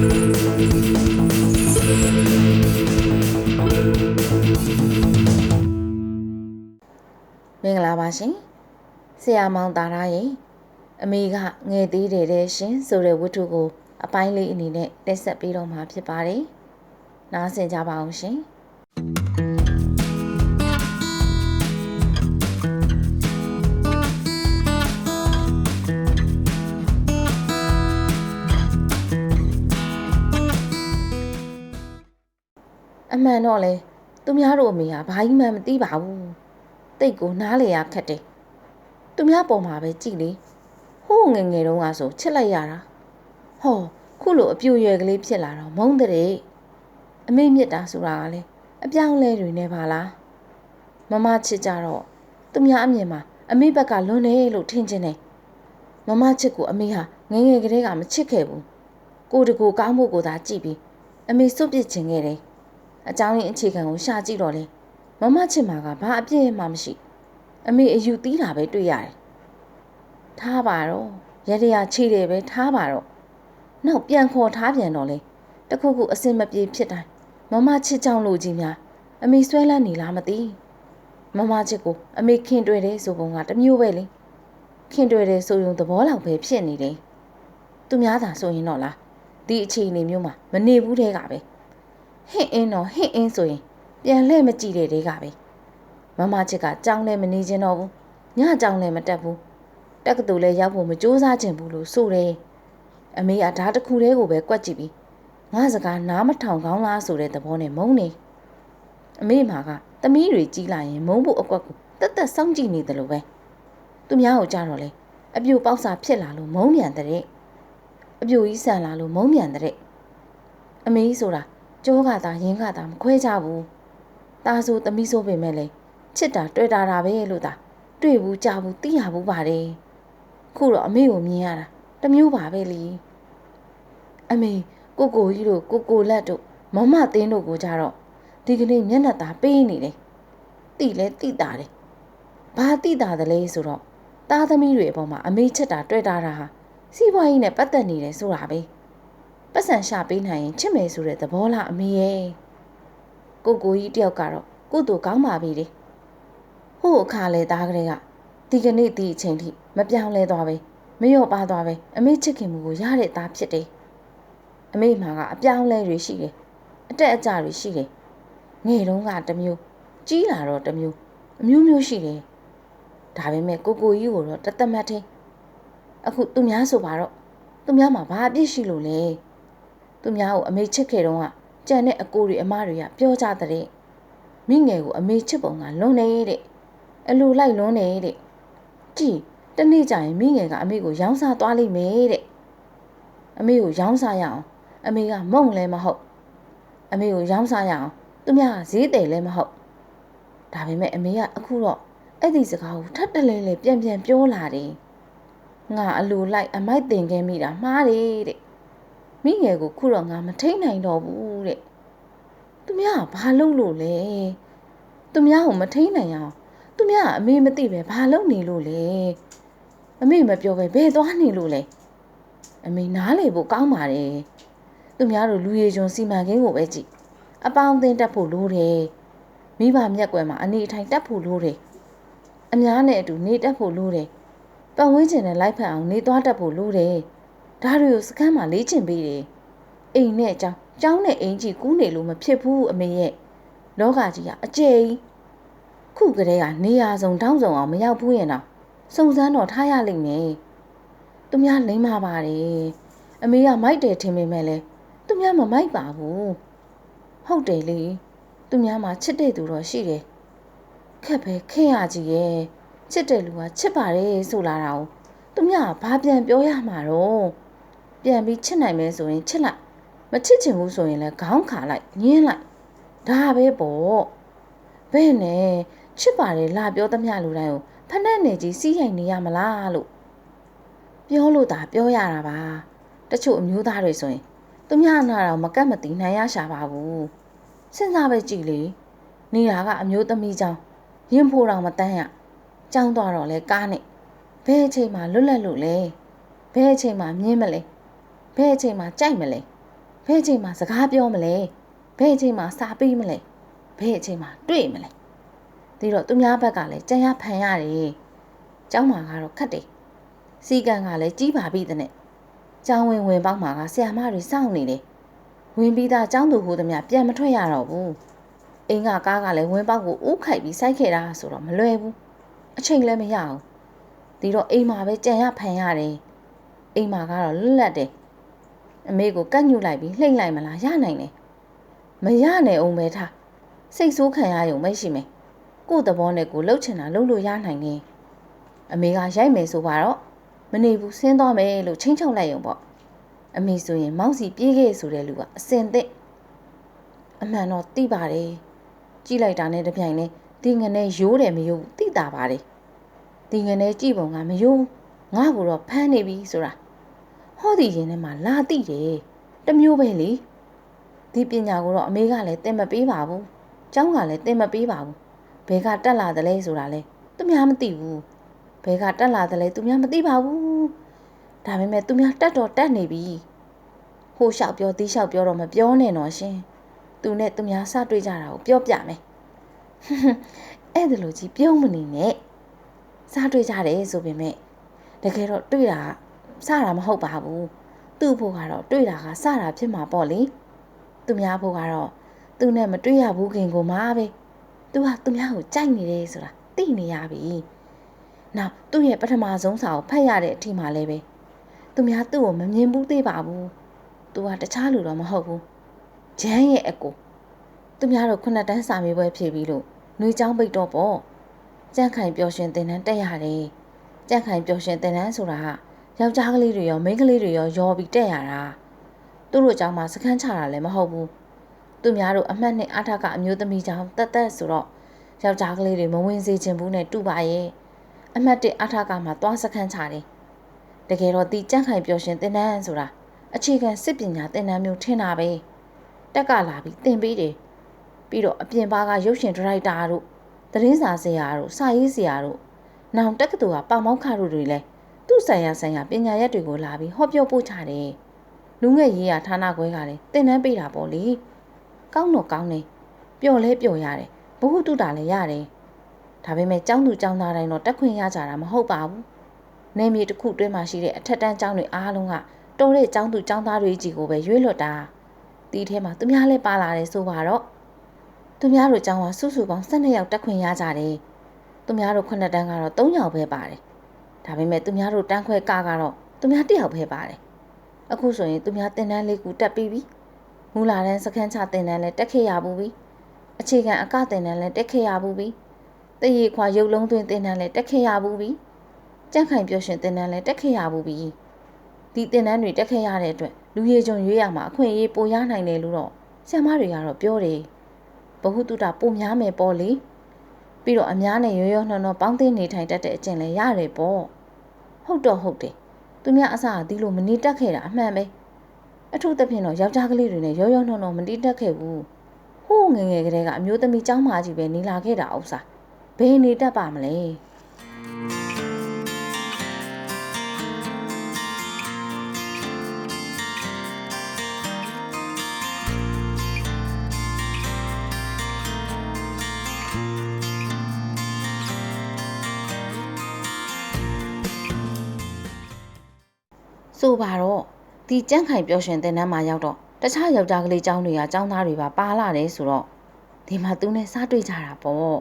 မင်္ဂလာပါရှင်ဆရာမောင်တာရရဲ့အမေကငယ်သေးတယ်တဲ့ရှင်ဆိုတဲ့ဝတ္ထုကို အပိုင်းလေးအနေနဲ့တက်ဆက်ပေးတော့မှာဖြစ်ပါတယ်နားဆင်ကြပါအောင်ရှင် အမှန်တော့လေသူများတို့အမေကဘာကြီးမှမသိပါဘူးတိတ်ကိုနားလေရခက်တယ်သူများပေါ်မှာပဲကြည်လေဟိုးငယ်ငယ်တုန်းကဆိုချစ်လိုက်ရတာဟောခုလိုအပြူရွယ်ကလေးဖြစ်လာတော့မုန်းတဲ့အမေမြစ်တာဆိုတာကလေအပြောင်းလဲတွေနဲ့ပါလားမမချစ်ကြတော့သူများအမြင်မှာအမေဘက်ကလွန်တယ်လို့ထင်ချင်တယ်မမချစ်ကိုအမေဟာငယ်ငယ်ကလေးကမချစ်ခဲ့ဘူးကိုတကူကောင်းဖို့ကိုသာကြည့်ပြီးအမေစွန့်ပစ်ခြင်းခဲ့တယ် အကြောင်းရင်းအခြေခံကိုရှာကြည့်တော့လေမမချစ်မှာကဘာအပြည့်မှမရှိ အမေအယူတီးတာပဲတွေ့ရတယ်ထားပါတော့ရရခြေတယ်ပဲထားပါတော့နောက်ပြန်ခေါ်ထားပြန်တော့လေတခုခုအစင်မပြေဖြစ်တိုင်းမမချစ်ကြောင်လို့ကြီးများအမေဆွဲလန်းနေလားမသိမမချစ်ကိုအမေခင်တွေ့တယ်ဆိုပုံကတစ်မျိုးပဲလေခင်တွေ့တယ်ဆိုရင်သဘောလောက်ပဲဖြစ်နေတယ်သူများသာဆိုရင်တော့လားဒီအခြေအနေမျိုးမှာမနေဘူးတဲ့ကပဲ ဟင့်အင်းတော့ဟင့်အင်းဆိုရင်ပြန်လှည့်မကြည့်တဲ့တဲကပဲမမချစ်ကကြောင်းလည်းမနေခြင်းတော့ဘူးညကြောင်းလည်းမတက်ဘူးတက္ကသိုလ်လည်းရောက်ဖို့မကြိုးစားခြင်းဘူးလို့ဆိုတယ်အမေကဓာတ်တစ်ခုတည်းကိုပဲကွက်ကြည့်ပြီးငါစကားနားမထောင်ကောင်းလားဆိုတဲ့သဘောနဲ့မုန်းနေအမေမှာကသမီးတွေကြီးလာရင်မုန်းဖို့အကွက်ကိုတက်တက်စောင့်ကြည့်နေတယ်လို့ပဲသူများကိုကြတော့လေအပြူပေါက်စာဖြစ်လာလို့မုန်းမြန်တဲ့အပြူကြီးဆန်လာလို့မုန်းမြန်တဲ့အမေဆိုတာ ကျိုးကသာရင်းကသာမခွဲကြဘူးตาဆိုသမီးဆိုပေမဲ့လေချစ်တာတွေ့တာတာပဲလို့သာတွေ့ဘူးကြားဘူးသိရဘူးပါတယ်ခုတော့အမေကိုမြင်ရတာတမျိုးပါပဲလीအမေကိုကိုကြီးတို့ကိုကိုလက်တို့မမသင်းတို့ကိုကြတော့ဒီကနေ့မျက်နှာသာပေးနေတယ်တိလဲတိတာတယ်ဘာတိတာတယ်လဲဆိုတော့တာသမီးတွေအပေါ်မှာအမေချစ်တာတွေ့တာတာဟာစီးပွားရေးနဲ့ပတ်သက်နေတယ်ဆိုတာပဲ။ ပတ်စံရှာပေးနိုင်ရင်ချစ်မယ်ဆိုတဲ့သဘောလားအမေရဲ့ကိုကိုကြီးတယောက်ကတော့ကုသိုလ်ကောင်းပါပြီလေဟို့အခါလဲသားကလေးကဒီကနေ့ဒီအချိန်ထိမပြောင်းလဲသွားပဲမလျော့ပါသွားပဲအမေချစ်ခင်မှုကိုရတဲ့သားဖြစ်တယ်အမေမှာကအပြောင်းလဲတွေရှိတယ်အတက်အကျတွေရှိတယ်ငယ်တုန်းကတစ်မျိုးကြီးလာတော့တစ်မျိုးအမျိုးမျိုးရှိတယ်ဒါပေမဲ့ကိုကိုကြီးကိုတော့တသက်မှတ်သေးအခုသူများဆိုပါတော့သူများမှာဘာအပြစ်ရှိလို့လဲ သူများကိုအမေချစ်ခဲ့တော့ကကြံတဲ့အကိုတွေအမတွေကပြောကြတဲ့မိငယ်ကိုအမေချစ်ပုံကလွန်နေတဲ့အလိုလိုက်လွန်နေတဲ့ကြည်တနေ့ကျရင်မိငယ်ကအမေကိုရောင်းစားသွားလိမ့်မယ်တဲ့အမေကိုရောင်းစားရအောင်အမေကမုံလည်းမဟုတ်အမေကိုရောင်းစားရအောင်သူများကဈေးတယ်လည်းမဟုတ်ဒါပေမဲ့အမေကအခုတော့အဲ့ဒီစကားကိုထပ်တလဲလဲပြန်ပြန်ပြောလာတယ်ငါအလိုလိုက်အမိုက်တင်ခဲ့မိတာမှားတယ်တဲ့ မိငယ်ကိုခုတော့ငါမထိန်နိုင်တော့ဘူးတဲ့သူများကဘာလုပ်လို့လဲသူများကိုမထိန်နိုင်အောင်သူများကအမေမသိပဲဘာလုပ်နေလို့လဲအမေမပြောပဲဘယ်သွားနေလို့လဲအမေနားလေဖို့ကောင်းပါတယ်သူများတို့လူရည်ကျွန်းစီမံကိန်းကိုပဲကြည့်အပေါင်းအသင်းတက်ဖို့လိုတယ်မိဘမျက်ကွယ်မှာအနေအထိုင်တက်ဖို့လိုတယ်အများနဲ့အတူနေတက်ဖို့လိုတယ်ပတ်ဝန်းကျင်နဲ့လိုက်ဖက်အောင်နေသွားတက်ဖို့လိုတယ် ဒါတွေကိုစကမ်းမှာလေးချင်ပေးတယ်။အိမ်နဲ့အကြောင်းကျောင်းနဲ့အိမ်ကြီးကူးနေလို့မဖြစ်ဘူးအမေရဲ့လောကကြီးကအကျယ်ကြီးခုကလေးကနေရာစုံတောင်းစုံအောင်မရောက်ဘူးရင်တော့စုံစမ်းတော့ထားရလိမ့်မယ်။သူများလိမ့်မာပါတယ်။အမေကမိုက်တယ်ထင်ပေမဲ့လေသူများမမိုက်ပါဘူး။ဟုတ်တယ်လေသူများမှာချစ်တဲ့သူတော့ရှိတယ်။ခက်ပဲခင်းရကြီးရဲ့ချစ်တဲ့လူကချစ်ပါတယ်ဆိုလာတာ ਉਹ သူများကဘာပြန်ပြောရမှာတော့ ပြန်ပြီးချစ်နိုင်မယ်ဆိုရင်ချစ်လိုက်မချစ်ချင်ဘူးဆိုရင်လည်းခေါင်းခါလိုက်ညင်းလိုက်ဒါပဲပေါ့ဘယ်နဲ့ချစ်ပါတယ်လာပြောသမျှလူတိုင်းကိုဖက်နဲ့နေကြီးစီးရိုင်နေရမလားလို့ပြောလို့သာပြောရတာပါတချို့အမျိုးသားတွေဆိုရင်သူများနာတော့မကတ်မတီနိုင်ရရှာပါဘူးစဉ်းစားပဲကြည့်လေနေတာကအမျိုးသမီးကြောင့်ရင်ဖိုးတော်မတန်းရကြောင်းသွားတော့လဲကားနဲ့ဘယ်အချိန်မှလွတ်လပ်လို့လဲဘယ်အချိန်မှမြင်းမလဲ ဘယ်အချိန်မှကြိုက်မလဲဘယ်အချိန်မှစကားပြောမလဲဘယ်အချိန်မှစာပေးမလဲဘယ်အချိန်မှတွေ့မလဲဒီတော့သူများဘက်ကလည်းကြံရဖန်ရတယ်ကျောင်းမှာကတော့ခတ်တယ်စီကံကလည်းကြီးပါပြီတဲ့နဲ့ကျောင်းဝင်ဝင်ပေါက်မှာကဆရာမတွေစောင့်နေတယ်ဝင်ပြီးသားကျောင်းသူဟိုသမျှပြန်မထွက်ရတော့ဘူးအင်းကကားကလည်းဝင်ပေါက်ကိုဥခိုက်ပြီးစိုက်ခဲ့တာဆိုတော့မလွယ်ဘူးအချိန်လည်းမရအောင်ဒီတော့အိမ်မှာပဲကြံရဖန်ရတယ်အိမ်မှာကတော့လွတ်လပ်တယ် အမေကိုကတ်ညှို့လိုက်ပြီးလှိမ့်လိုက်မလားရနိုင်တယ်မရနိုင်အောင်ပဲထားစိတ်ဆိုးခံရရုံပဲရှိမယ်ကို့သဘောနဲ့ကိုလှုပ်ချင်တာလှုပ်လို့ရနိုင်တယ်အမေကရိုက်မယ်ဆိုပါတော့မနေဘူးဆင်းသွားမယ်လို့ချင်းချောက်လိုက်ရုံပေါ့အမေဆိုရင်မောင်းစီပြေးခဲ့ဆိုတဲ့လူကအစင်သစ်အမှန်တော့သိပါတယ်ကြည့်လိုက်တာနဲ့တပြိုင်နက်ဒီငနဲ့ရိုးတယ်မရိုးသိတာပါတယ်ဒီငနဲ့ကြည့်ပုံကမရိုးငါ့ကိုတော့ဖမ်းနေပြီဆိုတာ ဟောဒီရင်ထဲမှာလာတိတယ်တမျိုးပဲလေဒီပညာကိုတော့အမေကလည်းသင်မပေးပါဘူးကျောင်းကလည်းသင်မပေးပါဘူးဘဲကတက်လာတယ်လဲဆိုတာလဲသူများမသိဘူးဘဲကတက်လာတယ်လဲသူများမသိပါဘူးဒါပေမဲ့သူများတက်တော့တက်နေပြီဟိုလျှောက်ပြောတီးလျှောက်ပြောတော့မပြောနဲ့တော့ရှင်သူနဲ့သူများစတွေ့ကြတာကိုပြောပြမယ်အဲ့ဒါလိုကြီးပြုံးမနေနဲ့စားတွေ့ကြတယ်ဆိုပေမဲ့တကယ်တော့တွေ့တာ စတာမဟုတ်ပါဘူးသူ့ဖို့ကတော့တွေ့တာကစတာဖြစ်မှာပေါ့လေသူများဖို့ကတော့သူနဲ့မတွေ့ရဘူးခင်ကိုမှာပဲသူကသူများကိုကြိုက်နေတယ်ဆိုတာသိနေရပြီနောက်သူ့ရဲ့ပထမဆုံးစာကိုဖတ်ရတဲ့အထိမှလည်းပဲသူများသူ့ကိုမမြင်ဘူးသေးပါဘူးသူကတခြားလူတော့မဟုတ်ဘူးဂျမ်းရဲ့အကိုသူများတို့ခုနှစ်တန်းစာမေးပွဲဖြေပြီးလို့နှွေးချောင်းပိတ်တော့ပေါ့ကြန့်ခိုင်ပျော်ရွှင်တင်တန်းတက်ရတယ်ကြန့်ခိုင်ပျော်ရွှင်တင်တန်းဆိုတာက ယောက်ျားကလေးတွေရောမိန်းကလေးတွေရောရောပြီးတက်ရတာသူတို့အကြောင်းမှာစခန်းချတာလည်းမဟုတ်ဘူးသူများတို့အမှတ်နဲ့အထကအမျိုးသမီးကြောင့်တက်တက်ဆိုတော့ယောက်ျားကလေးတွေမဝင်စေချင်ဘူးနဲ့တူပါရဲ့အမှတ်1အထကမှာသွားစခန်းချတယ်တကယ်တော့ဒီကြန့်ခိုင်ပျော်ရွှင်တင်တန်းဆိုတာအခြေခံစစ်ပညာတင်တန်းမျိုးထင်တာပဲတက်ကလာပြီးသင်ပေးတယ်ပြီးတော့အပြင်ပါကရုပ်ရှင်ဒရိုက်တာတို့သတင်းစာဆရာတို့စာရေးဆရာတို့နောင်တက္ကသိုလ်ကပေါမောက်ခတို့တွေလည်း သူ့ဆိုင်ရာဆိုင်ရာပညာရက်တွေကိုလာပြီးဟောပြောပို့ချတယ်လူငယ်ရေးရာဌာနခွဲကလည်းသင်တန်းပေးတာပေါ့လေကောင်းတော့ကောင်းနေပျော်လဲပျော်ရတယ်ဘ ഹു တုတာလည်းရတယ်ဒါပေမဲ့ကျောင်းသူကျောင်းသားတိုင်းတော့တက်ခွင့်ရကြတာမဟုတ်ပါဘူးနေမြေတစ်ခုတွင်းမှာရှိတဲ့အထက်တန်းကျောင်းတွေအားလုံးကတော်တဲ့ကျောင်းသူကျောင်းသားတွေကြီးကိုပဲရွေးလွတ်တာဒီထဲမှာသူများလည်းပါလာတယ်ဆိုပါတော့သူများတို့ကျောင်းကစုစုပေါင်း12ယောက်တက်ခွင့်ရကြတယ်သူများတို့9တန်းကတော့3ယောက်ပဲပါတယ် ဒါပေမဲ့သူများတို့တန်းခွဲကကတော့သူများတစ်ယောက်ပဲပါတယ်အခုဆိုရင်သူများတင်တန်းလေးကူတက်ပြီးပြီမူလာတန်းစခန်းချတင်တန်းလည်းတက်ခဲ့ရဘူးပြီအခြေခံအကတင်တန်းလည်းတက်ခဲ့ရဘူးပြီတရေခွာရုပ်လုံးသွင်းတင်တန်းလည်းတက်ခဲ့ရဘူးပြီကြက်ခိုင်ပြောရှင်တင်တန်းလည်းတက်ခဲ့ရဘူးပြီဒီတင်တန်းတွေတက်ခဲ့ရတဲ့အတွက်လူရည်ကြုံရွေးရမှာအခွင့်အရေးပိုရနိုင်တယ်လို့တော့ဆရာမတွေကတော့ပြောတယ်ဘ ഹു တုတာပိုများမယ်ပေါ့လေ ပြီးတော့အများနဲ့ရောရောနှောနှောပေါင်းသိနေထိုင်တတ်တဲ့အကျင့်လည်းရတယ်ပေါ့ဟုတ်တော့ဟုတ်တယ်သူများအစားအသီးလို့မနေတက်ခဲ့တာအမှန်ပဲအထူးသဖြင့်တော့ယောက်ျားကလေးတွေနဲ့ရောရောနှောနှောမနေတက်ခဲ့ဘူးဟိုးငယ်ငယ်ကလေးကအမျိုးသမီးចောင်းမကြီးပဲနေလာခဲ့တာဥစ္စာဘယ်နေတတ်ပါမလဲ ဆိုပါတော့ဒီကြန့်ခိုင်ပျော်ရွှင်တဲ့နန်းမှာရောက်တော့တခြားယောက်ျားကလေးเจ้าတွေကเจ้าသားတွေပါပါလာတယ်ဆိုတော့ဒီမှာသူနဲ့စားတွေ့ကြတာပေါ့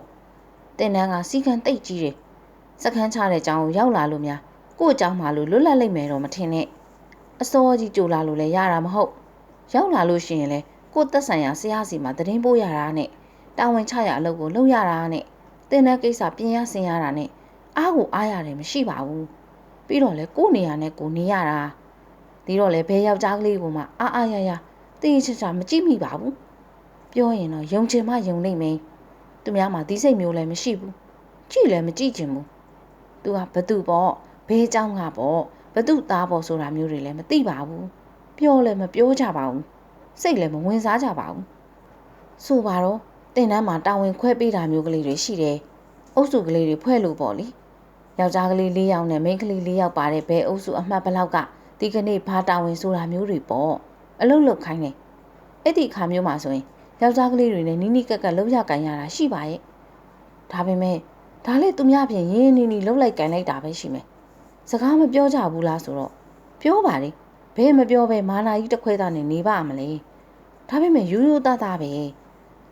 တင်နန်းကစီကံတိတ်ကြီးတယ်စကန်းချတဲ့เจ้าကိုရောက်လာလို့များကို့เจ้าမှလို့လွတ်လပ်လိမ့်မယ်တော့မထင်နဲ့အစောကြီးကြိုလာလို့လည်းရတာမဟုတ်ရောက်လာလို့ရှိရင်လေကို့သက်ဆိုင်ရာဆရာစီမှာတရင်ပို့ရတာနဲ့တာဝန်ချရအလုပ်ကိုလုပ်ရတာနဲ့တင်တဲ့ကိစ္စပြင်ရဆင်ရတာနဲ့အားကိုအားရတယ်မရှိပါဘူး ပြီးတော့လေကို့နေရာနဲ့ကိုနေရတာဒီတော့လေဘဲယောက်ျားကလေးကမှအားအားရရတေးချာချာမကြည့်မိပါဘူးပြောရင်တော့ယုံချင်မှယုံနိုင်မယ်သူများမှဒီစိတ်မျိုးလည်းမရှိဘူးကြည့်လည်းမကြည့်ချင်ဘူးသူကဘသူပေါ့ဘဲเจ้าကပေါ့ဘသူသားပေါ့ဆိုတာမျိုးတွေလည်းမသိပါဘူးပြောလည်းမပြောကြပါဘူးစိတ်လည်းမဝင်စားကြပါဘူးဆိုပါတော့တင်တန်းမှာတာဝန်ခွဲပေးတာမျိုးကလေးတွေရှိတယ်အုပ်စုကလေးတွေဖွဲ့လို့ပေါ့လေ ယောက်ျားကလေး၄ယောက်နဲ့မိန်းကလေး၄ယောက်ပါတဲ့ဘဲအုပ်စုအမှတ်ဘလောက်ကဒီကနေ့ဘာတာဝန်ဆိုတာမျိုးတွေပေါ့ အလုပ်လုပ်ခိုင်းတယ်အဲ့ဒီအခါမျိုးမှာဆိုရင်ယောက်ျားကလေးတွေနဲ့နီးနီးကက်ကက်လှုပ်ရကန်ရတာရှိပါရဲ့ဒါပေမဲ့ဒါလည်းသူများဖြင့်ရင်းနီးနီးလှုပ်လိုက်ကန်လိုက်တာပဲရှိမယ်စကားမပြောကြဘူးလားဆိုတော့ပြောပါလေဘယ်မပြောပဲမာနာကြီးတစ်ခွဲသားနဲ့နေပါမလဲဒါပေမဲ့ရိုးရိုးသားသားပဲ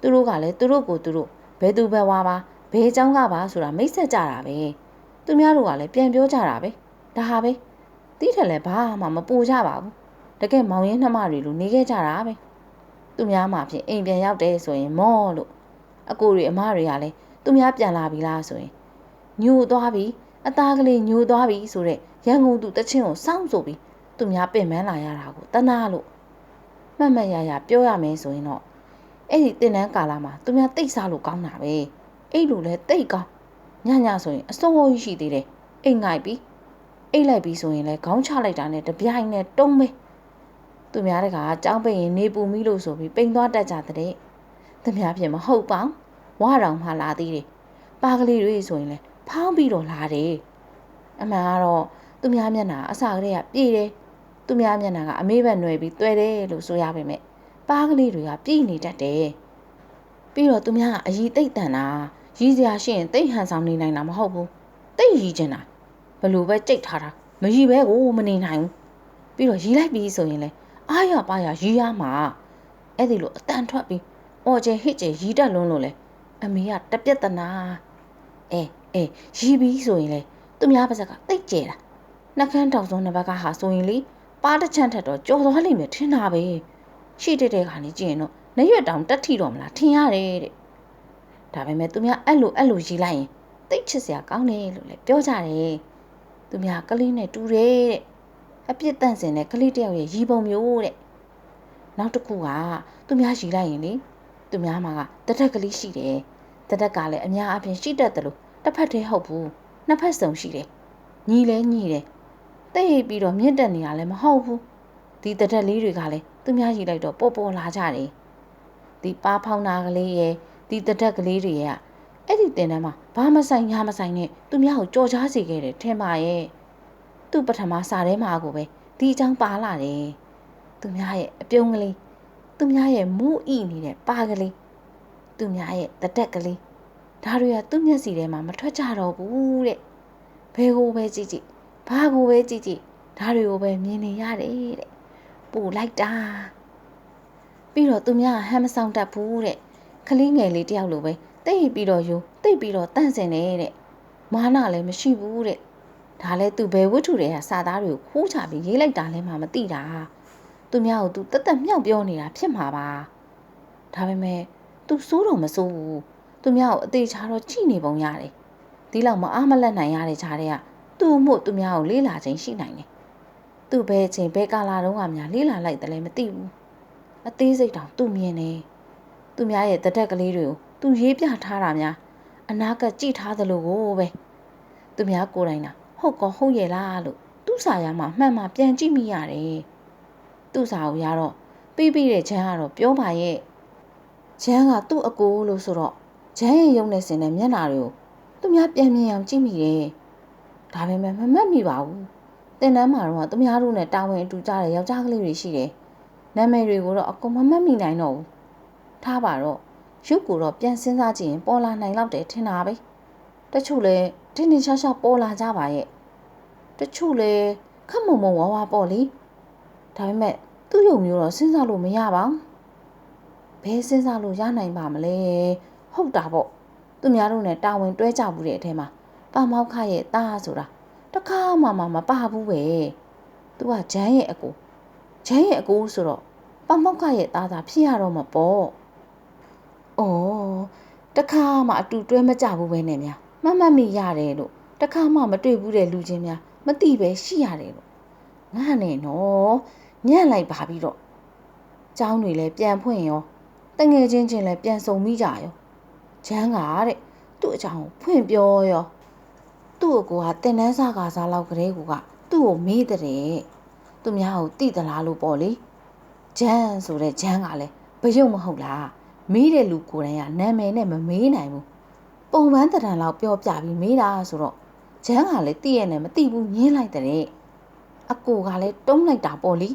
သူတို့ကလည်းသူတို့ကိုသူတို့ဘယ်သူပဲဝါပါဘယ်เจ้าကပါဆိုတာမိတ်ဆက်ကြတာပဲ သူများတို့ကလည်းပြန်ပြောကြတာပဲဒါဟာပဲတီးထက်လည်းဘာမှမပူကြပါဘူးတကယ်မောင်ရင်းနှမတွေလိုနေခဲ့ကြတာပဲသူများမှဖြင့်အိမ်ပြန်ရောက်တယ်ဆိုရင်မောလို့အကိုတွေအမတွေကလည်းသူများပြန်လာပြီလားဆိုရင်ညိုသွားပြီအသားကလေးညိုသွားပြီဆိုတဲ့ရန်ကုန်သူတချင်းကိုစောင့်ဆိုပြီးသူများပင်ပန်းလာရတာကိုတနာလို့မှတ်မှတ်ရရပြောရမယ်ဆိုရင်တော့အဲ့ဒီတင်တန်းကာလာမှာသူများတိတ်စားလို့ကောင်းတာပဲအဲ့လိုလဲတိတ်ကောင်း ညညဆိုရင်အစိုးရရှိသေးတယ်အိတ်ငိုက်ပြီးအိတ်လိုက်ပြီးဆိုရင်လဲခေါင်းချလိုက်တာနဲ့တပြိုင်နဲ့တုံးပဲသူများတကကြောင်းပိတ်ရင်နေပူမိလို့ဆိုပြီးပိန်သွားတတ်ကြတဲ့သူများဖြစ်မဟုတ်ပါဝါတောင်မှလာသေးတယ်ပါကလေးတွေဆိုရင်လဲဖောင်းပြီးတော့လာတယ်အမှန်ကတော့သူများမျက်နှာအစကတည်းကပြေးတယ်သူများမျက်နှာကအမေးဘက်ຫນွယ်ပြီးတွဲတယ်လို့ဆိုရပါမယ်ပါကလေးတွေကပြေးနေတတ်တယ်ပြီးတော့သူများကအည်တိတ်တန်တာ ရည်စရာရှိရင်တိတ်ဟန်ဆောင်နေနိုင်တာမဟုတ်ဘူးတိတ်ရည်ကျင်တာဘလို့ပဲကြိတ်ထားတာမရည်ပဲကိုမနေနိုင်ဘူးပြီးတော့ရည်လိုက်ပြီးဆိုရင်လေအားရပါရရည်ရမှာအဲ့ဒီလိုအတန်ထွက်ပြီးအော်ကျဟစ်ကျရည်တက်လွန်းလို့လေအမေကတပြက်တနာအဲအဲရည်ပြီးဆိုရင်လေသူများပါဇက်ကတိတ်ကျဲတာနှကန်းတောင်စုံနှစ်ဘက်ကဟာဆိုရင်လေပါတစ်ချမ်းထက်တော့ကြော်သွားလိမ့်မယ်ထင်တာပဲရှိတဲ့တဲ့ခါနေကြည့်ရင်တော့နရွက်တောင်တက်ထီတော့မလားထင်ရတယ်တဲ့ ဒါပေမဲ့သူများအဲ့လိုအဲ့လိုရီလိုက်ရင်တိတ်ချစ်စရာကောင်းတယ်လို့လည်းပြောကြတယ်သူများကလေးနဲ့တူတယ်တဲ့အပြစ်တန့်စင်တဲ့ကလေးတယောက်ရဲ့ရီပုံမျိုးတဲ့နောက်တစ်ခုကသူများရီလိုက်ရင်လေသူများမှာကတထက်ကလေးရှိတယ်တထက်ကလည်းအများအပြားရှိတတ်တယ်လို့တစ်ဖက်တည်းဟုတ်ဘူးနှစ်ဖက်စုံရှိတယ်ညီလဲညီတယ်တိတ်ပြီးတော့မြင့်တက်နေတာလည်းမဟုတ်ဘူးဒီတတက်လေးတွေကလည်းသူများရီလိုက်တော့ပေါ်ပေါ်လာကြတယ်ဒီပါဖောင်းနာကလေးရဲ့ ဒီတတက်ကလေးတွေရဲ့အဲ့ဒီတင်တန်းမှာဘာမဆိုင်ညာမဆိုင်နဲ့သူများကိုကြော်ချားစေခဲ့တယ်ထင်ပါရဲ့သူ့ပထမစာထဲမှာကိုပဲဒီအကြောင်းပါလာတယ်သူများရဲ့အပြုံးကလေးသူများရဲ့မူးဣနေတဲ့ပါကလေးသူများရဲ့တတက်ကလေးဒါတွေကသူ့မျက်စီထဲမှာမထွက်ကြတော့ဘူးတဲ့ဘယ်ကိုပဲကြည့်ကြည့်ဘာကိုပဲကြည့်ကြည့်ဒါတွေကိုပဲမြင်နေရတယ်တဲ့ပူလိုက်တာပြီးတော့သူများဟမ်မဆောင်တတ်ဘူးတဲ့ ခလေးငယ်လေးတယောက်လိုပဲတိတ်ပြီးတော့ယူတိတ်ပြီးတော့တန့်စင်နေတဲ့မာနလည်းမရှိဘူးတဲ့ဒါလည်းသူဘယ်ဝတ္ထုတွေကစာသားတွေကိုခိုးချပြီးရေးလိုက်တာလဲမှမသိတာသူများကိုသူတက်တက်မြောက်ပြောနေတာဖြစ်မှာပါဒါပေမဲ့သူစိုးတော့မစိုးဘူးသူများကိုအသေးချာတော့ကြည့်နေပုံရတယ်ဒီလောက်မအားမလက်နိုင်ရတဲ့ခြားတွေကသူ့မှုသူများကိုလေးလာခြင်းရှိနိုင်တယ်သူဘယ်ချိန်ဘယ်ကာလာတုန်းကများလေးလာလိုက်တယ်လဲမသိဘူးအသေးစိတ်တောင်သူ့မြင်နေ သူများရဲ့တတက်ကလေးတွေကိုသူရေးပြထားတာများအနာကကြည့်ထားသလိုကိုပဲသူများကိုယ်တိုင်တာဟုတ်ကောဟုတ်ရဲ့လားလို့သူ့စာရမှာမှန်မှပြန်ကြည့်မိရတယ်သူ့စာကိုရတော့ပြီးပြီးတဲ့ချမ်းကတော့ပြောပါရဲ့ချမ်းကသူ့အကိုလို့ဆိုတော့ချမ်းရဲ့ရုံနဲ့စင်တဲ့မျက်နှာတွေကိုသူများပြန်မြင်အောင်ကြည့်မိတယ်ဒါပေမဲ့မမှတ်မိပါဘူးတင်တန်းမှာတော့သူများတို့နဲ့တာဝန်အတူကြတဲ့ယောက်ျားကလေးတွေရှိတယ်နာမည်တွေကိုတော့အကုန်မမှတ်မိနိုင်တော့ဘူး ထားပါတော့ရုပ်ကိုတော့ပြန်စဉ်းစားကြည့်ရင်ပေါ်လာနိုင်တော့တယ်ထင်တာပဲတချို့လဲထင်းထင်းရှားရှားပေါ်လာကြပါရဲ့တချို့လဲခက်မုံမုံဝါဝါပေါ့လေဒါပေမဲ့သူ့ယုံမျိုးတော့စဉ်းစားလို့မရပါဘူးဘယ်စဉ်းစားလို့ရနိုင်ပါမလဲဟုတ်တာပေါ့သူများတို့နဲ့တာဝန်တွဲကြဘူးတဲ့အထဲမှာပါမောက်ခရဲ့တားဆိုတာတခါမှမမပါဘူးပဲသူကဂျမ်းရဲ့အကိုဂျမ်းရဲ့အကိုဆိုတော့ပမောက္ခရဲ့သားသာဖြစ်ရတော့မှာပေါ့။ အော်တခါမှအတူတွဲမကြဘူးပဲနဲ့များမမတ်မိရတယ်လို့တခါမှမတွေ့ဘူးတဲ့လူချင်းများမသိပဲရှိရတယ်လို့ငါနဲ့နော်ညံ့လိုက်ပါပြီးတော့ကျောင်းတွေလည်းပြန်ဖွင့်ရောတငယ်ချင်းချင်းလည်းပြန်စုံမိကြရောချမ်းကတဲ့သူ့အကြောင်းဖွင့်ပြောရောသူ့အကိုကတင်နန်းစားကစားလောက်ကလေးကသူ့ကိုမေးတဲ့သူများကိုတိသလားလို့ပေါ့လေဂျန်ဆိုတဲ့ဂျန်ကလည်းဘယုံမဟုတ်လား မေးတဲ့လူကိုယ်တိုင်ကနာမည်နဲ့မမေးနိုင်ဘူးပုံပန်းတရံလောက်ပြောပြပြီးမေးတာဆိုတော့ဂျန်ကလည်းသိရနဲ့မသိဘူးညင်းလိုက်တဲ့အကိုကလည်းတုံးလိုက်တာပေါ့လေ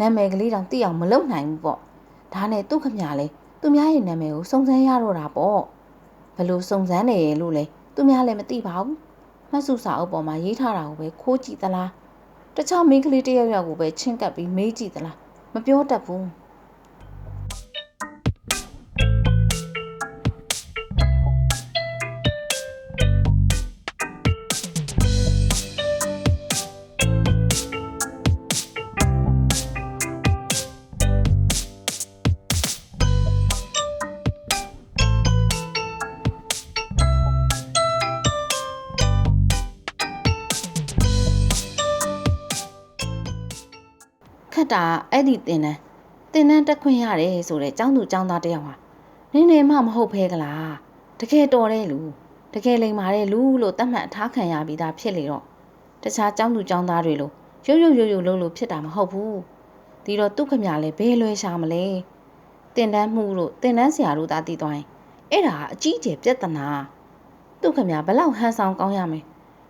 နာမည်ကလေးတောင်သိအောင်မလုပ်နိုင်ဘူးပေါ့ဒါနဲ့သူ့ခမရလဲသူများရဲ့နာမည်ကိုစုံစမ်းရတော့တာပေါ့ဘလို့စုံစမ်းနေရလို့လဲသူများလည်းမသိပါဘူးမှတ်စုစာအုပ်ပေါ်မှာရေးထားတာကိုပဲခိုးကြည့်သလားတခြားမိန်းကလေးတစ်ယောက်ယောက်ကိုပဲချင်းကပ်ပြီးမေးကြည့်သလားမပြောတတ်ဘူး တာအဲ့ဒီတင်တန်းတင်တန်းတက်ခွင့်ရတယ်ဆိုတဲ့ចောင်းသူចောင်းသားတစ်ယောက်ဟာနင်းနေမှမဟုတ်ဖဲကလားတကယ်တော်တဲ့လူတကယ်လိမ်မာတဲ့လူလို့သတ်မှတ်အထားခံရပြီးသားဖြစ်လေတော့တခြားចောင်းသူចောင်းသားတွေလိုရုပ်ရုပ်ရုပ်ရုပ်လုံးလို့ဖြစ်တာမဟုတ်ဘူးဒီတော့သူ့ခမရလဲဘယ်လွဲရှာမလဲတင်တန်းမှုလို့တင်တန်းဆရာတို့သာတည်သွားရင်အဲ့ဒါအကြီးကျယ်ပြဿနာသူ့ခမရဘလောက်ဟန်ဆောင်ကောင်းရမယ်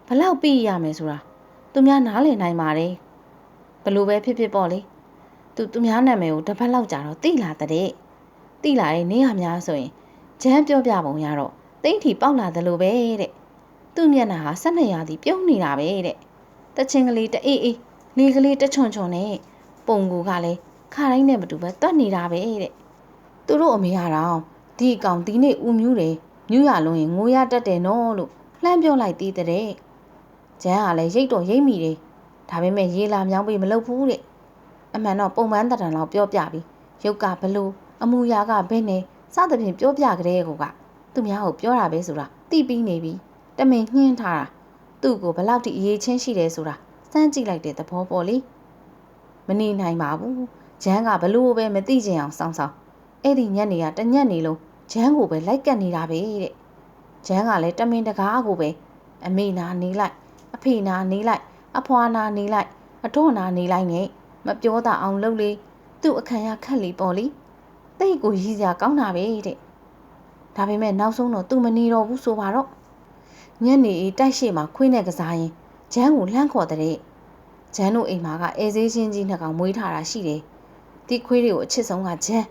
ဘလောက်ပြီးရမယ်ဆိုတာသူများနားလည်နိုင်ပါတယ် ဘလို့ပဲဖြစ်ဖြစ်ပေါ့လေ သူသူများနာမည်ကိုတစ်ပတ်လောက်ကြာတော့တိလာတဲ့တိလာတဲ့နေရများဆိုရင်ဂျမ်းပြောပြပုံရတော့တိမ့်ထီပေါက်လာတယ်လို့ပဲတဲ့သူ့မျက်နှာဟာဆက်နှစ်ရာသီပြုံးနေတာပဲတဲ့တချင်းကလေးတအေးအေးလေကလေးတချွန်ချွန်နဲ့ပုံကူကလည်းခါတိုင်းနဲ့မတူပဲတွက်နေတာပဲတဲ့သူတို့အမေကတော့ဒီအကောင်ဒီနေ့ဦးမြူးတယ်မြူးရလုံးရင်ငိုရတတ်တယ်နော်လို့လှမ်းပြောလိုက်သေးတဲ့ဂျမ်းကလည်းရိတ်တော့ရိတ်မိတယ်ဒါပေမဲ့ရေလာမြောင်းပြီးမလုပ်ဘူးတဲ့ အမှန်တော့ပုံမှန်တံလောက်ပြောပြပြီးရုပ်ကဘလို့အမူအရာကဘယ်နဲ့စသဖြင့်ပြောပြကြတဲ့ကိုကသူများကိုပြောတာပဲဆိုတာသိပြီးနေပြီတမင်ညှင်းထားတာသူ့ကိုဘလောက်ထိအရေးချင်းရှိတယ်ဆိုတာစမ်းကြည့်လိုက်တဲ့သဘောပေါ့လေမနေနိုင်ပါဘူးဂျမ်းကဘလို့ပဲမသိချင်အောင်စောင်းစောင်းအဲ့ဒီညက်နေကတညက်နေလုံးဂျမ်းကိုပဲလိုက်ကတ်နေတာပဲတဲ့ဂျမ်းကလည်းတမင်တကားကိုပဲအမေနာနေလိုက်အဖေနာနေလိုက်အဖွာနာနေလိုက်အတော့နာနေလိုက်နဲ့ မပြောတာအောင်လုပ်လေသူ့အခမ်းရခက်လေပေါ့လေတိတ်ကိုရည်စရာကောင်းတာပဲတဲ့ဒါပေမဲ့နောက်ဆုံးတော့သူမနေတော့ဘူးဆိုပါတော့ညနေအေးတိုက်ရှိမှခွေးနဲ့ကစားရင်ဂျမ်းကိုလှမ်းခေါ်တဲ့ဂျမ်းတို့အိမ်မှာကအဲသေးချင်းကြီးနှစ်ကောင်မွေးထားတာရှိတယ်ဒီခွေးတွေကိုအချစ်ဆုံးကဂျမ်း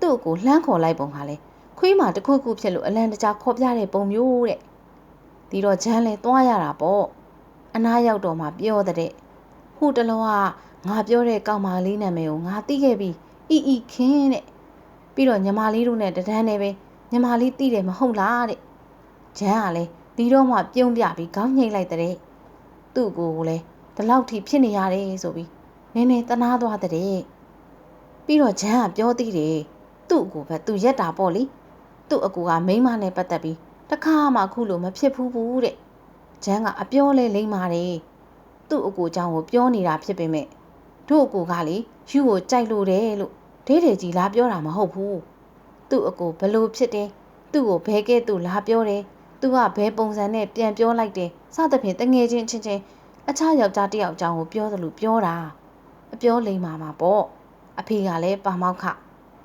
သူ့ကိုလှမ်းခေါ်လိုက်ပုံကလည်းခွေးမှာတစ်ခုခုဖြစ်လို့အလံတကြားခေါ်ပြတဲ့ပုံမျိုးတဲ့ဒီတော့ဂျမ်းလဲသွားရတာပေါ့အနားရောက်တော့မှပြောတဲ့ဟိုတလောက ငါပြောတဲ့ကောင်မလေးနာမည်ကိုငါသိခဲ့ပြီအီအီခင်းတဲ့ပြီးတော့ညီမလေးတို့နဲ့တဒန်းနေပဲညီမလေးသိတယ်မဟုတ်လားတဲ့ဂျန်ကလည်းဒီတော့မှပြုံးပြပြီးခေါင်းညှိလိုက်တဲ့သူ့ကိုလည်းဒီလောက်ထိဖြစ်နေရတယ်ဆိုပြီးနင်းနေတနာသွားတဲ့ပြီးတော့ဂျန်ကပြောသေးတယ်သူ့အကိုပဲသူရက်တာပေါ့လေသူ့အကိုကမိန်းမနဲ့ပတ်သက်ပြီးတခါမှခုလိုမဖြစ်ဘူးဘူးတဲ့ဂျန်ကအပြောလဲလိမ့်ပါတယ်သူ့အကိုကြောင့်ကိုပြောနေတာဖြစ်ပေမဲ့ တို့အကိုကလေယူကိုကြိုက်လို့တယ်လို့ဒေးဒေကြီးလာပြောတာမဟုတ်ဘူးသူ့အကိုဘလို့ဖြစ်တယ်သူ့ကိုဘဲကဲသူ့လာပြောတယ်သူကဘဲပုံစံနဲ့ပြန်ပြောလိုက်တယ်စသဖြင့်တငယ်ချင်းချင်းချင်းအခြားယောက်ျားတစ်ယောက်အကြောင်းကိုပြောသလိုပြောတာအပြောလိမ္မာမှာပေါ့အဖေကလည်းပါမောက်ခ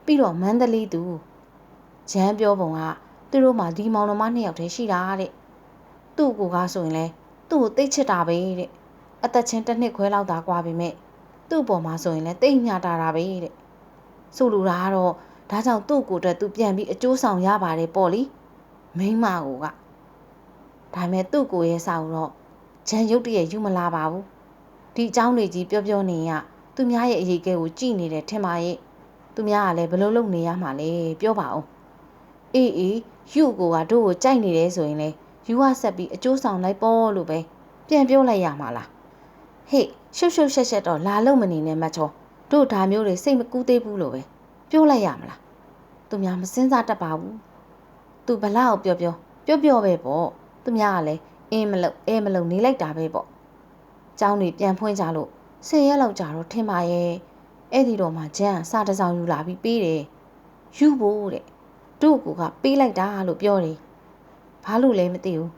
ပြီးတော့မန္တလေးသူဂျမ်းပြောပုံကသူတို့မှဒီမောင်နှမနှစ်ယောက်တည်းရှိတာတဲ့သူ့ကိုကဆိုရင်လဲသူ့ကိုသိချစ်တာပဲတဲ့အသက်ချင်းတစ်နှစ်ခွဲလောက်သာကွာပေမဲ့ သူ့ပေါ်မှာဆိုရင်လဲတိတ်ညတာတာပဲတဲ့ဆိုလိုတာကတော့ဒါကြောင့်သူ့ကိုအတွက်သူပြန်ပြီးအကျိုးဆောင်ရပါတယ်ပေါ့လေမိန်းမကိုကဒါမဲ့သူ့ကိုရဲ့စာကိုတော့ဂျန်ရုပ်တရက်ယူမလာပါဘူးဒီအကြောင်းတွေကြီးပြောပြောနေရသူများရဲ့အရေးကဲကိုကြည်နေတယ်ထင်ပါရဲ့သူများကလည်းဘလို့လုပ်နေရမှာလဲပြောပါအောင်အေးအေးယူကိုကတို့ကိုကြိုက်နေတယ်ဆိုရင်လေယူဝဆက်ပြီးအကျိုးဆောင်လိုက်ပေါ့လို့ပဲပြန်ပြောလိုက်ရမှာလားဟေ့ ရှုပ်ရှုပ်ရှက်ရှက်တော့လာလို့မနေနဲ့မချောတို့ဒါမျိုးတွေစိတ်မကူးသေးဘူးလို့ပဲပြောလိုက်ရမလားသူများမစင်းစားတတ်ပါဘူးသူဘလောက်ပြောပြောပြောပြောပဲပေါ့သူများကလည်းအင်းမလို့အဲမလို့နေလိုက်တာပဲပေါ့เจ้าတွေပြန်ဖွင့်ကြလို့ဆယ်ရက်လောက်ကြာတော့ထင်ပါရဲ့အဲ့ဒီတော့မှဂျန်စာတစ်စောင်ယူလာပြီးပေးတယ်ယူဖို့တဲ့တို့ကူကပေးလိုက်တာလို့ပြောတယ်ဘာလို့လဲမသိဘူး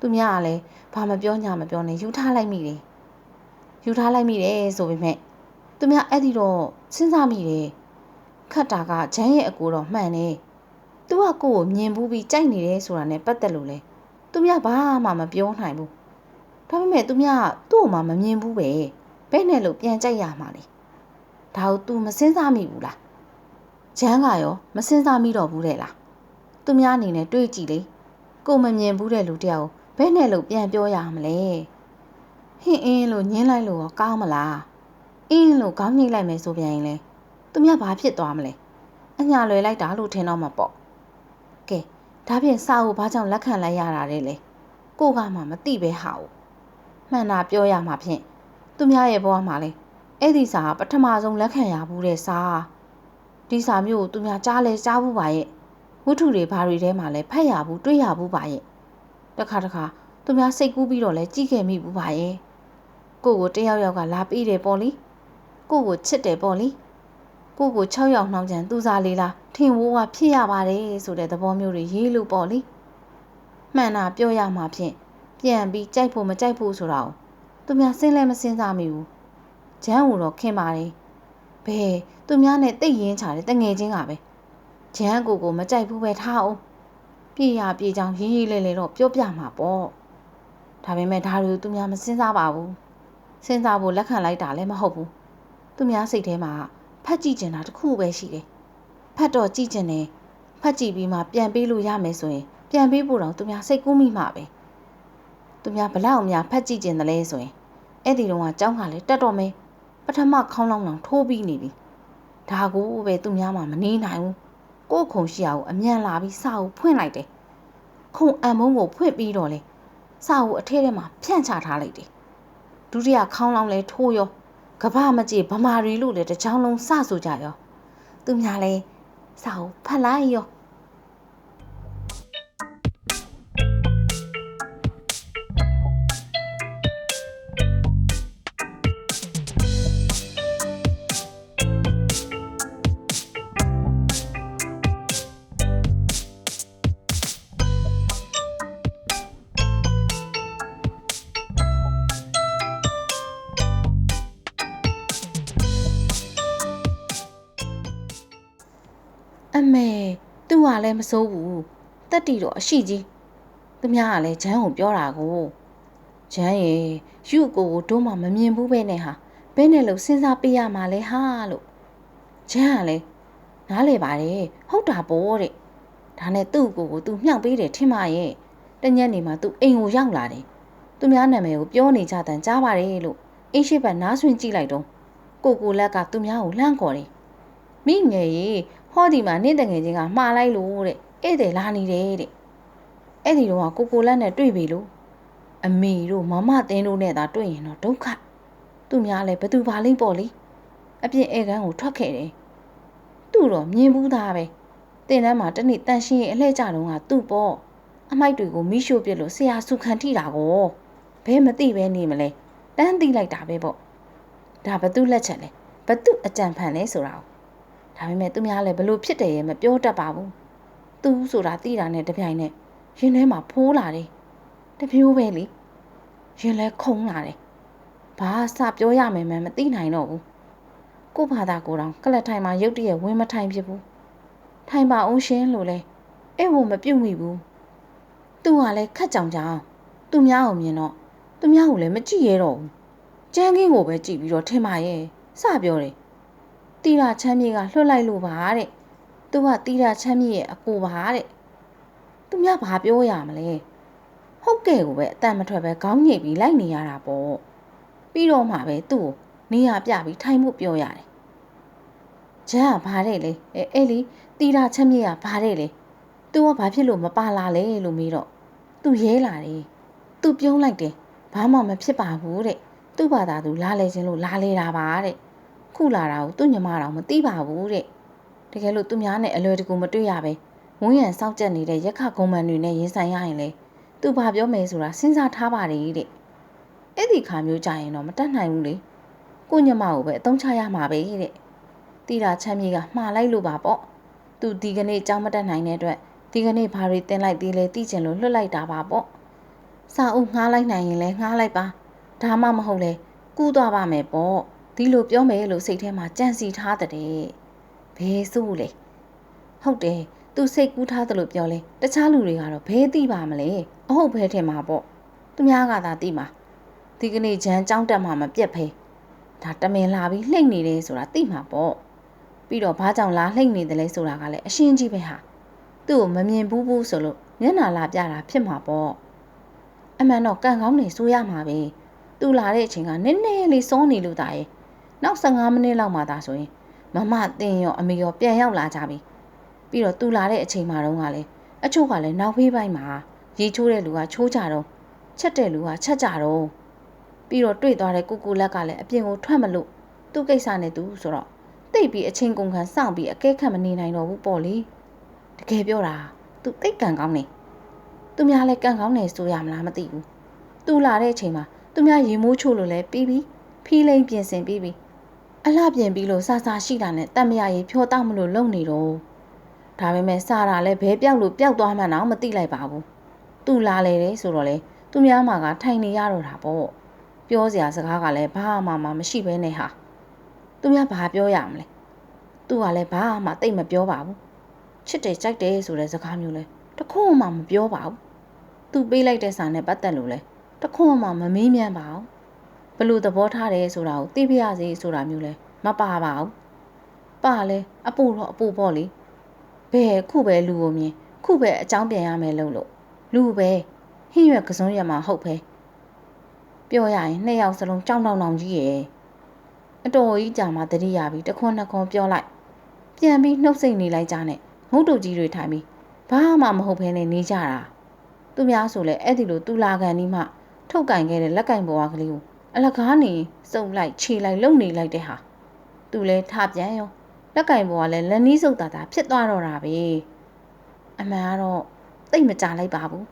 သူများကလည်းဘာမပြောညာမပြောနဲ့ယူထားလိုက်မိတယ် ယူထားလိုက်မိတယ်ဆိုပေမဲ့သူများအဲ့ဒီတော့စဉ်းစားမိတယ်ခတ်တာကဂျမ်းရဲ့အကူတော့မှန်နေသူကကိုယ့်ကိုမြင်ဘူးပြီးကြိုက်နေတယ်ဆိုတာနဲ့ပတ်သက်လို့လဲသူများဘာမှမပြောနိုင်ဘူးဒါပေမဲ့သူများသူ့ကိုမှမမြင်ဘူးပဲဘယ်နဲ့လို့ပြန်ကြိုက်ရမှာလဲဒါကို तू မစင်းစားမိဘူးလားဂျမ်းကရောမစင်းစားမိတော့ဘူးတဲ့လားသူများအနေနဲ့တွေးကြည့်လေကိုမမြင်ဘူးတဲ့လူတယောက်ဘယ်နဲ့လို့ပြန်ပြောရမလဲ ဟင်းအင်းလို့ညင်းလိုက်လို့ရောကောင်းမလားအင်းလို့ခေါင်းညှိလိုက်မယ်ဆိုပြန်ရင်လေသူများဘာဖြစ်သွားမလဲအညာလွယ်လိုက်တာလို့ထင်တော့မှာပေါ့ကဲဒါဖြင့်စာကိုဘာကြောင့်လက်ခံလိုက်ရတာလဲလေကိုကမှမသိပဲဟာ哦မှန်တာပြောရမှာဖြင့်သူများရဲ့ဘဝမှာလေအဲ့ဒီစာကပထမဆုံးလက်ခံရဘူးတဲ့စာဒီစာမျိုးကိုသူများကြားလဲကြားဘူးပါရဲ့ဝတ္ထုတွေဘာတွေထဲမှာလဲဖတ်ရဘူးတွေ့ရဘူးပါရဲ့တခါတခါသူများစိတ်ကူးပြီးတော့လဲကြည့်ခဲ့မိဘူးပါရဲ့ ကိုကိုတယောက်ယောက်ကလာပြီးတယ်ပေါ့လေကိုကိုချစ်တယ်ပေါ့လေကိုကို6ယောက်နှောင်းချန်သူစားလေးလားထင်ဝိုးကဖြစ်ရပါတယ်ဆိုတဲ့သဘောမျိုးတွေရေးလို့ပေါ့လေမှန်တာပြောရမှာဖြင့်ပြန်ပြီးကြိုက်ဖို့မကြိုက်ဖို့ဆိုတာကိုသူများစဉ်းလဲမစဉ်းစားမိဘူးဂျမ်းဟူတော့ခင်ပါတယ်ဘယ်သူများနဲ့တိတ်ရင်ချတယ်တငယ်ချင်းကပဲဂျမ်းကိုကိုမကြိုက်ဘူးပဲထားအောင်ပြေရပြေချောင်းရေးရေးလဲလဲတော့ပြောပြမှာပေါ့ဒါပေမဲ့ဒါတွေကိုသူများမစဉ်းစားပါဘူး စဉ်းစားဖို့လက်ခံလိုက်တာလည်းမဟုတ်ဘူးသူများစိတ်ထဲမှာဖတ်ကြည့်ကျင်တာတစ်ခုပဲရှိတယ်ဖတ်တော့ကြည့်ကျင်တယ်ဖတ်ကြည့်ပြီးမှပြန်ပေးလို့ရမယ်ဆိုရင်ပြန်ပေးဖို့တော့သူများစိတ်ကူးမိမှာပဲသူများဘလောက်များဖတ်ကြည့်ကျင်တယ်လဲဆိုရင်အဲ့ဒီတော့ကကြောင်းကလည်းတက်တော့မယ်ပထမခေါင်းလောင်းလောင်ထိုးပြီးနေပြီဒါကိုပဲသူများမှမနေနိုင်ဘူးကိုယ်ခုံရှိအောင်အမြန်လာပြီးစာအုပ်ဖွင့်လိုက်တယ်ခုံအံမုံကိုဖွင့်ပြီးတော့လေစာအုပ်အထဲထဲမှာဖြန့်ချထားလိုက်တယ် ဒုတိယခေါင်းလောင်းလဲထိုးရောကဘာမကြည့်ဗမာရီလို့လေတစ်ချောင်းလုံးစဆိုကြရောသူများလဲစာအုပ်ဖတ်လိုက်ရော စိုးဘူးတက်တီတော့အရှိကြီးသူများကလည်းဂျမ်းကိုပြောတာကိုဂျမ်းရေယူကိုကိုတို့မှမမြင်ဘူးပဲနဲ့ဟာဘယ်နဲ့လို့စဉ်းစားပေးရမှာလဲဟာလို့ဂျမ်းကလည်းနားလေပါတယ်ဟုတ်တာပေါ့တဲ့ဒါနဲ့သူ့ကိုကိုသူမြှောက်ပေးတယ်ထင်ပါရဲ့တညက်နေမှာသူအိမ်ကိုရောက်လာတယ်သူများနာမည်ကိုပြောနေကြတန်ကြားပါတယ်လို့အင်းရှိဘက်နားဆွင့်ကြည့်လိုက်တော့ကိုကိုလက်ကသူများကိုလှမ်းခေါ်တယ်မိငယ်ရေ ဟောဒီမှာနင့်တငယ်ချင်းကမှားလိုက်လို့တဲ့ဧည့်သည်လာနေတယ်တဲ့အဲ့ဒီတော့ကိုကိုလက်နဲ့တွေ့ပြီလို့အမေတို့မမတင်းတို့နဲ့သာတွေ့ရင်တော့ဒုက္ခသူများလည်းဘသူပါလိမ့်ပေါ့လေအပြင်ဧကန်ကိုထွက်ခဲ့တယ်သူ့တော့မြင်ဘူးသားပဲတင်တန်းမှာတနေ့တန်ရှင်းရဲ့အလှဲ့ကြတော့ကသူ့ပေါ့အမိုက်တွေကိုမိရှို့ပြစ်လို့ဆရာစုခံထိတာကိုဘဲမသိပဲနေမလဲတန်းသိလိုက်တာပဲပေါ့ဒါဘသူလက်ချက်လဲဘသူအကြံဖန်လဲဆိုတာကို ဒါပေမဲ့သူများလည်းဘလို့ဖြစ်တယ်ရဲ့မပြောတတ်ပါဘူးသူဆိုတာသိတာနဲ့တပြိုင်နက်ရင်ထဲမှာဖိုးလာတယ်တပြိုးပဲလေရင်လဲခုံလာတယ်ဘာစပြောရမယ်မှန်းမသိနိုင်တော့ဘူးကို့ဘာသာကိုယ်တော်ကလတ်ထိုင်မှာရုတ်တရက်ဝင်မထိုင်ဖြစ်ဘူးထိုင်ပါအောင်ရှင်လို့လဲအဲ့ဟိုမပြုတ်မိဘူးသူကလည်းခက်ကြောင်ကြောင်သူများအောင်မြင်တော့သူများကိုလည်းမကြည့်ရတော့ဘူးကျန်းကင်းကိုပဲကြည့်ပြီးတော့ထင်ပါရဲ့စပြောတယ် တီရာချမ်းမြေကလွှတ်လိုက်လို့ပါတဲ့သူကတီရာချမ်းမြေရဲ့အကိုပါတဲ့သူများဘာပြောရမလဲဟုတ်ကဲ့ကိုပဲအတန်မထွက်ပဲခေါင်းညိတ်ပြီးလိုက်နေရတာပေါ့ပြီးတော့မှပဲသူ့ကိုနေရပြပြီးထိုင်မှုပြောရတယ်ဂျန်ကဘာတဲ့လေအဲအဲ့လေတီရာချမ်းမြေကဘာတဲ့လေသူကဘာဖြစ်လို့မပါလာလဲလို့မေးတော့သူရဲလာတယ်သူပြုံးလိုက်တယ်ဘာမှမဖြစ်ပါဘူးတဲ့သူ့ဘာသာသူလာလေခြင်းလို့လာလေတာပါတဲ့ ခုလာတာကိုသူ့ညီမတော်မသိပါဘူးတဲ့တကယ်လို့သူများနဲ့အလွယ်တကူမတွေ့ရပဲဝန်းရံစောင့်ကြက်နေတဲ့ရက်ခကုန်းမန်တွေနဲ့ရင်ဆိုင်ရရင်လေသူဘာပြောမယ်ဆိုတာစဉ်းစားထားပါတယ်တဲ့အဲ့ဒီခါမျိုးကြရင်တော့မတတ်နိုင်ဘူးလေကိုညမကိုပဲအသုံးချရမှာပဲတဲ့တီတာချမ်းမြေကမှားလိုက်လို့ပါပေါ့သူဒီကနေ့ကြောင်းမတက်နိုင်တဲ့အတွက်ဒီကနေ့ဘာတွေတင်လိုက်သေးလဲသိချင်လို့လွတ်လိုက်တာပါပေါ့စာအုပ်ငှားလိုက်နိုင်ရင်လည်းငှားလိုက်ပါဒါမှမဟုတ်လေကူးသွားပါမယ်ပေါ့ ဒီလိုပြောမယ်လို့စိတ်ထဲမှာကြံစီထားတဲ့ဘယ်စုလဲဟုတ်တယ်သူစိတ်ကူးထားတယ်လို့ပြောလဲတခြားလူတွေကတော့ဘယ်သိပါမလဲအဟုတ်ဘဲထင်မှာပေါ့သူများကသာသိမှာဒီကနေ့ဂျန်ကြောင်းတက်မှာမပြက်ဖဲဒဒါတမင်လာပြီးလှိမ့်နေတယ်ဆိုတာသိမှာပေါ့ပြီးတော့ဘာကြောင့်လာလှိမ့်နေတယ်လဲဆိုတာကလည်းအရှင်းကြီးပဲဟာသူ့ကိုမမြင်ဘူးဘူးဆိုလို့မျက်နှာလာပြတာဖြစ်မှာပေါ့အမှန်တော့ကံကောင်းနေဆိုရမှာပဲသူလာတဲ့အချိန်ကနည်းနည်းလေးစောနေလို့တာရဲ့ နောက်15မိနစ်လောက်မှသာဆိုရင်မမတင်ရောအမေရောပြန်ရောက်လာကြပြီပြီးတော့သူလာတဲ့အချိန်မှတော့ကလည်းအချို့ကလည်းနောက်ဖေးပိုင်းမှာရေချိုးတဲ့လူကချိုးကြတော့ချက်တဲ့လူကချက်ကြတော့ပြီးတော့တွေ့သွားတဲ့ကုကူလက်ကလည်းအပြင်ကိုထွက်မလို့သူ့ကိစ္စနဲ့သူဆိုတော့တိတ်ပြီးအချင်းကုန်ခံစောင့်ပြီးအကဲခတ်မနေနိုင်တော့ဘူးပေါ့လေတကယ်ပြောတာသူတိတ်ကန်ကောင်းနေသူများလည်းကန်ကောင်းနေဆိုရမလားမသိဘူးသူလာတဲ့အချိန်မှာသူများရေမိုးချို့လို့လဲပြီးပြီးဖီးလိန်ပြင်ဆင်ပြီးပြီး အလှပြင်ပြီးလို့စာစာရှိတာနဲ့တတ်မရရေဖြောတောက်မလို့လုံနေတော့ဒါပေမဲ့စာတာလည်းဘဲပြောက်လို့ပျောက်သွားမှတော့မသိလိုက်ပါဘူးသူလာလေတယ်ဆိုတော့လေသူများမှာကထိုင်နေရတော့တာပေါ့ပြောစရာစကားကလည်းဘာမှမမရှိဘဲနဲ့ဟာသူများဘာပြောရမလဲသူကလည်းဘာမှတိတ်မပြောပါဘူးချစ်တယ်ကြိုက်တယ်ဆိုတဲ့စကားမျိုးလဲတခုမှမပြောပါဘူးသူပေးလိုက်တဲ့စာနဲ့ပတ်သက်လို့လဲတခုမှမမေးမြန်းပါဘူး ဘလို့သဘောထားတယ်ဆိုတာကိုသိပြရစီဆိုတာမျိုးလဲမပါပါဘူးပါလဲအပူတော့အပူပေါ့လေဘယ်ခုပဲလူကိုမြင်ခုပဲအကြောင်းပြန်ရမယ်လို့လို့လူပဲဟင်းရွက်ကစုံရမှာဟုတ်ပဲပြောရရင်နှစ်ယောက်စလုံးကြောင်တောင်တောင်ကြီးရဲ့အတော်ကြီးကြာမှတတိယပြီးတခွန်းနှစ်ခွန်းပြောလိုက်ပြန်ပြီးနှုတ်ဆက်နေလိုက်ကြနဲ့ငုတ်တုတ်ကြီးတွေထိုင်ပြီးဘာမှမဟုတ်ဘဲနဲ့နေကြတာသူများဆိုလဲအဲ့ဒီလိုတူလာကန်ဒီမှထုတ်ကင်ခဲ့တဲ့လက်ကင်ပေါ်ကလေးကို အလကားနေစုပ်လိုက်ခြေလိုက်လုံနေလိုက်တဲ့ဟာသူလဲထပြန်ရောလက်ကင်ပေါ်ကလည်းလက်နီးစုပ်တာတာဖြစ်သွားတော့တာပဲအမှန်ကတော့တိတ်မကြလိုက်ပါဘူး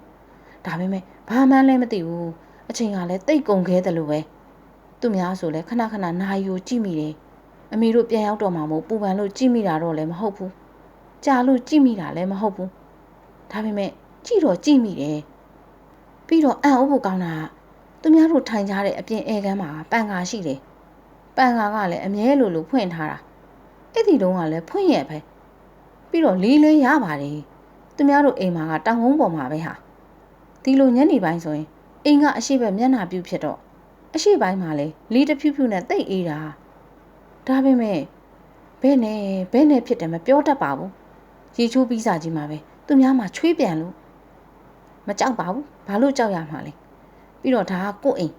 ဒါပေမဲ့ဘာမှန်းလည်းမသိဘူးအချိန်ကလည်းတိတ်ကုန်ခဲတယ်လို့ပဲသူများဆိုလဲခဏခဏနာယူကြည့်မိတယ်အမေတို့ပြန်ရောက်တော့မှမို့ပူပန်လို့ကြည့်မိတာတော့လည်းမဟုတ်ဘူးကြာလို့ကြည့်မိတာလည်းမဟုတ်ဘူးဒါပေမဲ့ကြည့်တော့ကြည့်မိတယ်ပြီးတော့အံ့ဩဖို့ကောင်းတာက သူများတို့ထိုင်ကြတဲ့အပြင်အဲကန်းမှာပန်ကာရှိတယ်ပန်ကာကလည်းအမြဲလိုလိုဖွင့်ထားတာအဲ့ဒီတုန်းကလည်းဖွင့်ရပဲပြီးတော့လေးလေးရပါတယ်သူများတို့အိမ်မှာကတောင်ဝုန်းပေါ်မှာပဲဟာဒီလိုညနေပိုင်းဆိုရင်အိမ်ကအရှိဘက်မျက်နှာပြူဖြစ်တော့အရှိပိုင်းမှာလေလေးတစ်ဖြူဖြူနဲ့တိတ်အေးတာဒါပေမဲ့ဘဲနဲ့ဘဲနဲ့ဖြစ်တယ်မပြောတတ်ပါဘူးရေချိုးပြီးစားကြီးမှာပဲသူများမှာချွေးပြန်လို့မကြောက်ပါဘူးဘာလို့ကြောက်ရမှာလဲ ပြီးတော့ဒါကကို့အိမ်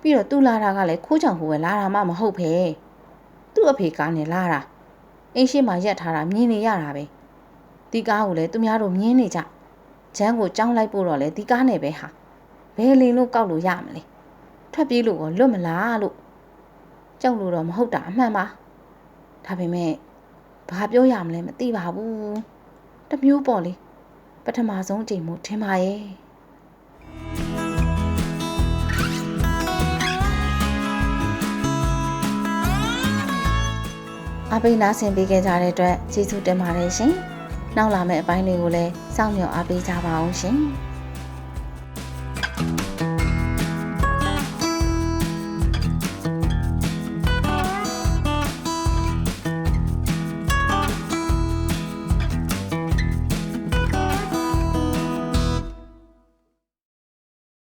ပြီးတော့သူလာတာကလည်းခိုးချောင်ဟိုပဲလာတာမှမဟုတ်ပဲသူ့အဖေကားနဲ့လာတာအိမ်ရှိမှရက်ထားတာမြင်နေရတာပဲဒီကားကိုလည်းသူများတို့မြင်နေကြဂျမ်းကိုကြောင်းလိုက်ပို့တော့လေဒီကားနဲ့ပဲဟာဘယ်လင်းလို့ကောက်လို့ရမလဲထွက်ပြေးလို့ကောလွတ်မလားလို့ကြောက်လို့တော့မဟုတ်တာအမှန်ပါဒါပေမဲ့ဘာပြောရမလဲမသိပါဘူးတမျိုးပေါ့လေပထမဆုံးအချိန်မို့ထင်ပါရဲ့ အပိနာဆင်ပေးခဲ့ကြတဲ့အတွက်ကျေးဇူးတင်ပါတယ်ရှင်။နောက်လာမယ့်အပိုင်းတွေကိုလည်းစောင့်မျှော်အားပေးကြပါအောင်ရှင်။